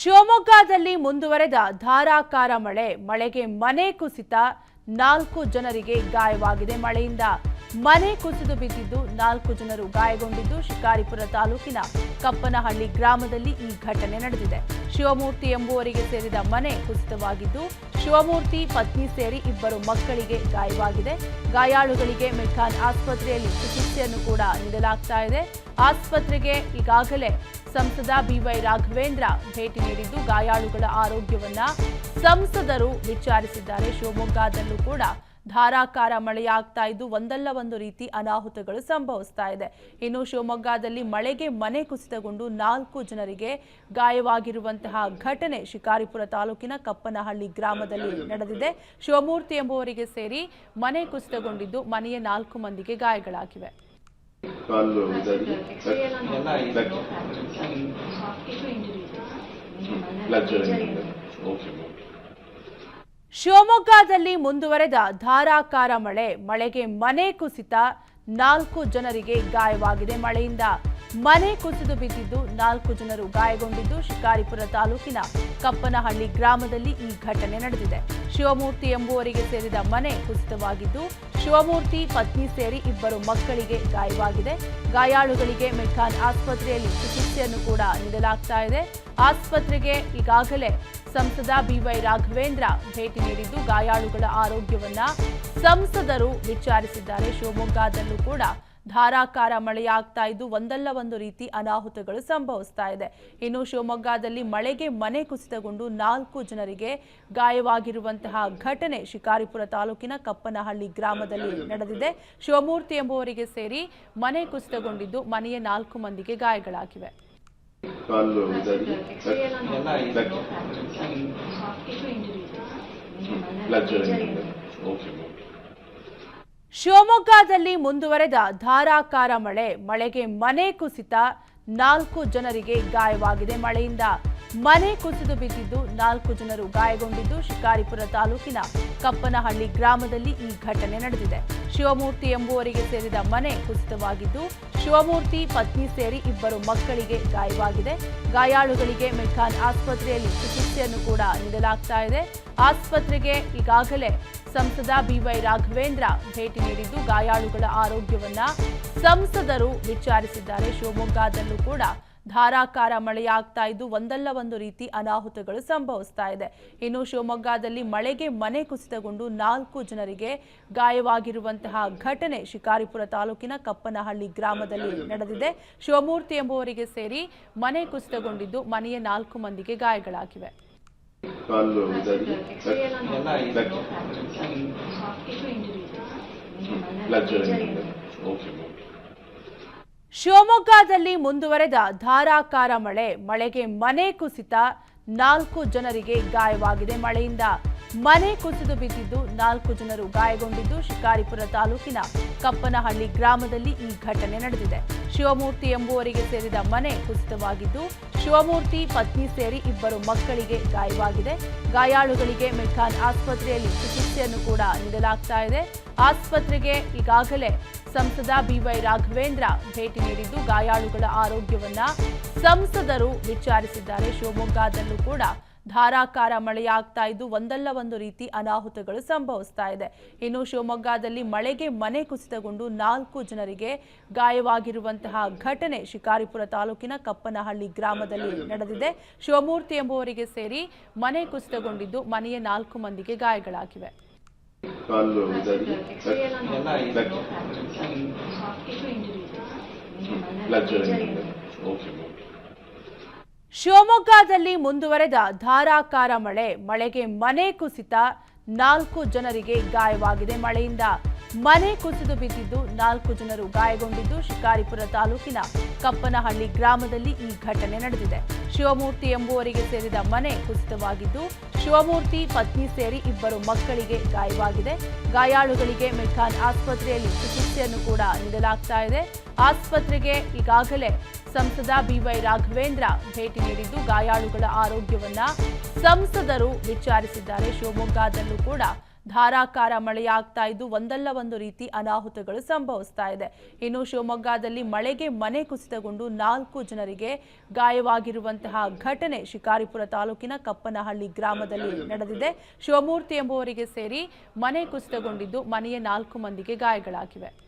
ಶಿವಮೊಗ್ಗದಲ್ಲಿ ಮುಂದುವರೆದ ಧಾರಾಕಾರ ಮಳೆ. ಮಳೆಗೆ ಮನೆ ಕುಸಿತ. ನಾಲ್ಕು ಜನರಿಗೆ ಗಾಯವಾಗಿದೆ ಮಳೆಯಿಂದ. ಮನೆ ಕುಸಿದು ಬಿದ್ದಿದ್ದು ನಾಲ್ಕು ಜನರು ಗಾಯಗೊಂಡಿದ್ದು ಶಿಕಾರಿಪುರ ತಾಲೂಕಿನ ಕಪ್ಪನಹಳ್ಳಿ ಗ್ರಾಮದಲ್ಲಿ ಈ ಘಟನೆ ನಡೆದಿದೆ. ಶಿವಮೂರ್ತಿ ಎಂಬುವರಿಗೆ ಸೇರಿದ ಮನೆ ಕುಸಿತವಾಗಿದ್ದು, ಶಿವಮೂರ್ತಿ, ಪತ್ನಿ ಸೇರಿ ಇಬ್ಬರು ಮಕ್ಕಳಿಗೆ ಗಾಯವಾಗಿದೆ. ಗಾಯಾಳುಗಳಿಗೆ ಮೆಖಾನ್ ಆಸ್ಪತ್ರೆಯಲ್ಲಿ ಚಿಕಿತ್ಸೆಯನ್ನು ಕೂಡ ನೀಡಲಾಗ್ತಾ ಇದೆ. ಆಸ್ಪತ್ರೆಗೆ ಈಗಾಗಲೇ ಸಂಸದ ಬಿವೈ ರಾಘವೇಂದ್ರ ಭೇಟಿ ನೀಡಿದ್ದು ಗಾಯಾಳುಗಳ ಆರೋಗ್ಯವನ್ನ ಸಂಸದರು ವಿಚಾರಿಸಿದ್ದಾರೆ. ಶಿವಮೊಗ್ಗದಲ್ಲೂ ಕೂಡ ಧಾರಾಕಾರ ಮಳೆಯಾಗ್ತಾ ಇದ್ದು ಒಂದಲ್ಲ ಒಂದು ರೀತಿ ಅನಾಹುತಗಳು ಸಂಭವಿಸ್ತಾ ಇದೆ. ಇನ್ನು ಶಿವಮೊಗ್ಗದಲ್ಲಿ ಮಳೆಗೆ ಮನೆ ಕುಸಿತಗೊಂಡು ನಾಲ್ಕು ಜನರಿಗೆ ಗಾಯವಾಗಿರುವಂತಹ ಘಟನೆ ಶಿಕಾರಿಪುರ ತಾಲೂಕಿನ ಕಪ್ಪನಹಳ್ಳಿ ಗ್ರಾಮದಲ್ಲಿ ನಡೆದಿದೆ. ಶಿವಮೂರ್ತಿ ಎಂಬುವರಿಗೆ ಸೇರಿ ಮನೆ ಕುಸಿತಗೊಂಡಿದ್ದು ಮನೆಯ ನಾಲ್ಕು ಮಂದಿಗೆ ಗಾಯಗಳಾಗಿವೆ. ಕಾಲು ಇದಾಗಿ ಓಕೆ ಶಿವಮೊಗ್ಗದಲ್ಲಿ ಮುಂದುವರೆದ ಧಾರಾಕಾರ ಮಳೆ. ಮಳೆಗೆ ಮನೆ ಕುಸಿತ. ನಾಲ್ಕು ಜನರಿಗೆ ಗಾಯವಾಗಿದೆ ಮಳೆಯಿಂದ. ಮನೆ ಕುಸಿದು ಬಿದ್ದಿದ್ದು ನಾಲ್ಕು ಜನರು ಗಾಯಗೊಂಡಿದ್ದು ಶಿಕಾರಿಪುರ ತಾಲೂಕಿನ ಕಪ್ಪನಹಳ್ಳಿ ಗ್ರಾಮದಲ್ಲಿ ಈ ಘಟನೆ ನಡೆದಿದೆ. ಶಿವಮೂರ್ತಿ ಎಂಬುವರಿಗೆ ಸೇರಿದ ಮನೆ ಕುಸಿತವಾಗಿದ್ದು ಶಿವಮೂರ್ತಿ, ಪತ್ನಿ ಸೇರಿ ಇಬ್ಬರು ಮಕ್ಕಳಿಗೆ ಗಾಯವಾಗಿದೆ. ಗಾಯಾಳುಗಳಿಗೆ ಮೆಡ್ಕಾನ್ ಆಸ್ಪತ್ರೆಯಲ್ಲಿ ಚಿಕಿತ್ಸೆಯನ್ನು ಕೂಡ ನೀಡಲಾಗ್ತಾ ಇದೆ. ಆಸ್ಪತ್ರೆಗೆ ಈಗಾಗಲೇ ಸಂಸದ ಬಿವೈ ರಾಘವೇಂದ್ರ ಭೇಟಿ ನೀಡಿದ್ದು, ಗಾಯಾಳುಗಳ ಆರೋಗ್ಯವನ್ನ ಸಂಸದರು ವಿಚಾರಿಸಿದ್ದಾರೆ. ಶಿವಮೊಗ್ಗದಲ್ಲೂ ಕೂಡ ಧಾರಾಕಾರ ಮಳೆಯಾಗ್ತಾ ಇದ್ದು ಒಂದಲ್ಲ ಒಂದು ರೀತಿ ಅನಾಹುತಗಳು ಸಂಭವಿಸ್ತಾ ಇದೆ ಇನ್ನು ಶಿವಮೊಗ್ಗದಲ್ಲಿ ಮಳೆಗೆ ಮನೆ ಕುಸಿತಗೊಂಡು ನಾಲ್ಕು ಜನರಿಗೆ ಗಾಯವಾಗಿರುವಂತಹ ಘಟನೆ ಶಿಕಾರಿಪುರ ತಾಲೂಕಿನ ಕಪ್ಪನಹಳ್ಳಿ ಗ್ರಾಮದಲ್ಲಿ ನಡೆದಿದೆ ಶಿವಮೂರ್ತಿ ಎಂಬುವರಿಗೆ ಸೇರಿ ಮನೆ ಕುಸಿತಗೊಂಡಿದ್ದು ಮನೆಯ ನಾಲ್ಕು ಮಂದಿಗೆ ಗಾಯಗಳಾಗಿವೆ ಕಾಲು ಇದಾಗಿ ಬ್ಲಡ್ ಬ್ಲಡ್ ಓಕೆ ಮ್ಯಾಮ್ ಶಿವಮೊಗ್ಗದಲ್ಲಿ ಮುಂದುವರೆದ ಧಾರಾಕಾರ ಮಳೆ. ಮಳೆಗೆ ಮನೆ ಕುಸಿತ. ನಾಲ್ಕು ಜನರಿಗೆ ಗಾಯವಾಗಿದೆ ಮಳೆಯಿಂದ. ಮನೆ ಕುಸಿದು ಬಿದ್ದಿದ್ದು ನಾಲ್ಕು ಜನರು ಗಾಯಗೊಂಡಿದ್ದು ಶಿಕಾರಿಪುರ ತಾಲೂಕಿನ ಕಪ್ಪನಹಳ್ಳಿ ಗ್ರಾಮದಲ್ಲಿ ಈ ಘಟನೆ ನಡೆದಿದೆ. ಶಿವಮೂರ್ತಿ ಎಂಬುವರಿಗೆ ಸೇರಿದ ಮನೆ ಕುಸಿತವಾಗಿದ್ದು, ಶಿವಮೂರ್ತಿ, ಪತ್ನಿ ಸೇರಿ ಇಬ್ಬರು ಮಕ್ಕಳಿಗೆ ಗಾಯವಾಗಿದೆ. ಗಾಯಾಳುಗಳಿಗೆ ಮೆಖಾನ್ ಆಸ್ಪತ್ರೆಯಲ್ಲಿ ಚಿಕಿತ್ಸೆಯನ್ನು ಕೂಡ ನೀಡಲಾಗ್ತಾ ಇದೆ. ಆಸ್ಪತ್ರೆಗೆ ಈಗಾಗಲೇ ಸಂಸದ ಬಿವೈ ರಾಘವೇಂದ್ರ ಭೇಟಿ ನೀಡಿದ್ದು, ಗಾಯಾಳುಗಳ ಆರೋಗ್ಯವನ್ನ ಸಂಸದರು ವಿಚಾರಿಸಿದ್ದಾರೆ. ಶಿವಮೊಗ್ಗದಲ್ಲೂ ಕೂಡ ಧಾರಾಕಾರ ಮಳೆಯಾಗ್ತಾ ಇದ್ದು ಒಂದಲ್ಲ ಒಂದು ರೀತಿ ಅನಾಹುತಗಳು ಸಂಭವಿಸ್ತಾ ಇದೆ. ಇನ್ನು ಶಿವಮೊಗ್ಗದಲ್ಲಿ ಮಳೆಗೆ ಮನೆ ಕುಸಿತಗೊಂಡು ನಾಲ್ಕು ಜನರಿಗೆ ಗಾಯವಾಗಿರುವಂತಹ ಘಟನೆ ಶಿಕಾರಿಪುರ ತಾಲೂಕಿನ ಕಪ್ಪನಹಳ್ಳಿ ಗ್ರಾಮದಲ್ಲಿ ನಡೆದಿದೆ. ಶಿವಮೂರ್ತಿ ಎಂಬುವರಿಗೆ ಸೇರಿ ಮನೆ ಕುಸಿತಗೊಂಡಿದ್ದು ಮನೆಯ ನಾಲ್ಕು ಮಂದಿಗೆ ಗಾಯಗಳಾಗಿವೆ ಇದಾಗಿ ಬ್ಲಡ್ ಬ್ಲಡ್ ಓಕೆ ಮ್ಯಾಮ್ ಶಿವಮೊಗ್ಗದಲ್ಲಿ ಮುಂದುವರೆದ ಧಾರಾಕಾರ ಮಳೆ. ಮಳೆಗೆ ಮನೆ ಕುಸಿತ. ನಾಲ್ಕು ಜನರಿಗೆ ಗಾಯವಾಗಿದೆ ಮಳೆಯಿಂದ. ಮನೆ ಕುಸಿದು ಬಿದ್ದಿದ್ದು ನಾಲ್ಕು ಜನರು ಗಾಯಗೊಂಡಿದ್ದು ಶಿಕಾರಿಪುರ ತಾಲೂಕಿನ ಕಪ್ಪನಹಳ್ಳಿ ಗ್ರಾಮದಲ್ಲಿ ಈ ಘಟನೆ ನಡೆದಿದೆ. ಶಿವಮೂರ್ತಿ ಎಂಬುವರಿಗೆ ಸೇರಿದ ಮನೆ ಕುಸಿತವಾಗಿದ್ದು, ಶಿವಮೂರ್ತಿ, ಪತ್ನಿ ಸೇರಿ ಇಬ್ಬರು ಮಕ್ಕಳಿಗೆ ಗಾಯವಾಗಿದೆ. ಗಾಯಾಳುಗಳಿಗೆ ಮೆಖಾನ್ ಆಸ್ಪತ್ರೆಯಲ್ಲಿ ಚಿಕಿತ್ಸೆಯನ್ನು ಕೂಡ ನೀಡಲಾಗ್ತಾ ಇದೆ. ಆಸ್ಪತ್ರೆಗೆ ಈಗಾಗಲೇ ಸಂಸದ ಬಿವೈ ರಾಘವೇಂದ್ರ ಭೇಟಿ ನೀಡಿದ್ದು, ಗಾಯಾಳುಗಳ ಆರೋಗ್ಯವನ್ನ ಸಂಸದರು ವಿಚಾರಿಸಿದ್ದಾರೆ. ಶಿವಮೊಗ್ಗದಲ್ಲೂ ಕೂಡ ಧಾರಾಕಾರ ಮಳೆಯಾಗ್ತಾ ಇದ್ದು ಒಂದಲ್ಲ ಒಂದು ರೀತಿ ಅನಾಹುತಗಳು ಸಂಭವಿಸ್ತಾ ಇದೆ. ಇನ್ನು ಶಿವಮೊಗ್ಗದಲ್ಲಿ ಮಳೆಗೆ ಮನೆ ಕುಸಿತಗೊಂಡು ನಾಲ್ಕು ಜನರಿಗೆ ಗಾಯವಾಗಿರುವಂತಹ ಘಟನೆ ಶಿಕಾರಿಪುರ ತಾಲೂಕಿನ ಕಪ್ಪನಹಳ್ಳಿ ಗ್ರಾಮದಲ್ಲಿ ನಡೆದಿದೆ. ಶಿವಮೂರ್ತಿ ಎಂಬುವರಿಗೆ ಸೇರಿ ಮನೆ ಕುಸಿತಗೊಂಡಿದ್ದು ಮನೆಯ ನಾಲ್ಕು ಮಂದಿಗೆ ಗಾಯಗಳಾಗಿವೆ ಕಾಲು ಇದಾಗಿ ಬ್ಲಡ್ ಬ್ಲಡ್ ಓಕೆ ಮ್ಯಾಮ್ ಶಿವಮೊಗ್ಗದಲ್ಲಿ ಮುಂದುವರೆದ ಧಾರಾಕಾರ ಮಳೆ. ಮಳೆಗೆ ಮನೆ ಕುಸಿತ. ನಾಲ್ಕು ಜನರಿಗೆ ಗಾಯವಾಗಿದೆ ಮಳೆಯಿಂದ. ಮನೆ ಕುಸಿದು ಬಿದ್ದಿದ್ದು ನಾಲ್ಕು ಜನರು ಗಾಯಗೊಂಡಿದ್ದು ಶಿಕಾರಿಪುರ ತಾಲೂಕಿನ ಕಪ್ಪನಹಳ್ಳಿ ಗ್ರಾಮದಲ್ಲಿ ಈ ಘಟನೆ ನಡೆದಿದೆ. ಶಿವಮೂರ್ತಿ ಎಂಬುವರಿಗೆ ಸೇರಿದ ಮನೆ ಕುಸಿತವಾಗಿದ್ದು, ಶಿವಮೂರ್ತಿ, ಪತ್ನಿ ಸೇರಿ ಇಬ್ಬರು ಮಕ್ಕಳಿಗೆ ಗಾಯವಾಗಿದೆ. ಗಾಯಾಳುಗಳಿಗೆ ಮೆಕ್ಕಾನ್ ಆಸ್ಪತ್ರೆಯಲ್ಲಿ ಚಿಕಿತ್ಸೆಯನ್ನು ಕೂಡ ನೀಡಲಾಗ್ತಾ ಇದೆ. ಆಸ್ಪತ್ರೆಗೆ ಈಗಾಗಲೇ ಸಂಸದ ಬಿವೈ ರಾಘವೇಂದ್ರ ಭೇಟಿ ನೀಡಿದ್ದು ಗಾಯಾಳುಗಳ ಆರೋಗ್ಯವನ್ನ ಸಂಸದರು ವಿಚಾರಿಸಿದ್ದಾರೆ. ಶಿವಮೊಗ್ಗದಲ್ಲೂ ಕೂಡ ಧಾರಾಕಾರ ಮಳೆಯಾಗ್ತಾ ಇದ್ದು ಒಂದಲ್ಲ ಒಂದು ರೀತಿ ಅನಾಹುತಗಳು ಸಂಭವಿಸ್ತಾ ಇದೆ. ಇನ್ನು ಶಿವಮೊಗ್ಗದಲ್ಲಿ ಮಳೆಗೆ ಮನೆ ಕುಸಿತಗೊಂಡು ನಾಲ್ಕು ಜನರಿಗೆ ಗಾಯವಾಗಿರುವಂತಹ ಘಟನೆ ಶಿಕಾರಿಪುರ ತಾಲೂಕಿನ ಕಪ್ಪನಹಳ್ಳಿ ಗ್ರಾಮದಲ್ಲಿ ನಡೆದಿದೆ. ಶಿವಮೂರ್ತಿ ಎಂಬುವರಿಗೆ ಸೇರಿ ಮನೆ ಕುಸಿತಗೊಂಡಿದ್ದು ಮನೆಯ ನಾಲ್ಕು ಮಂದಿಗೆ ಗಾಯಗಳಾಗಿವೆ.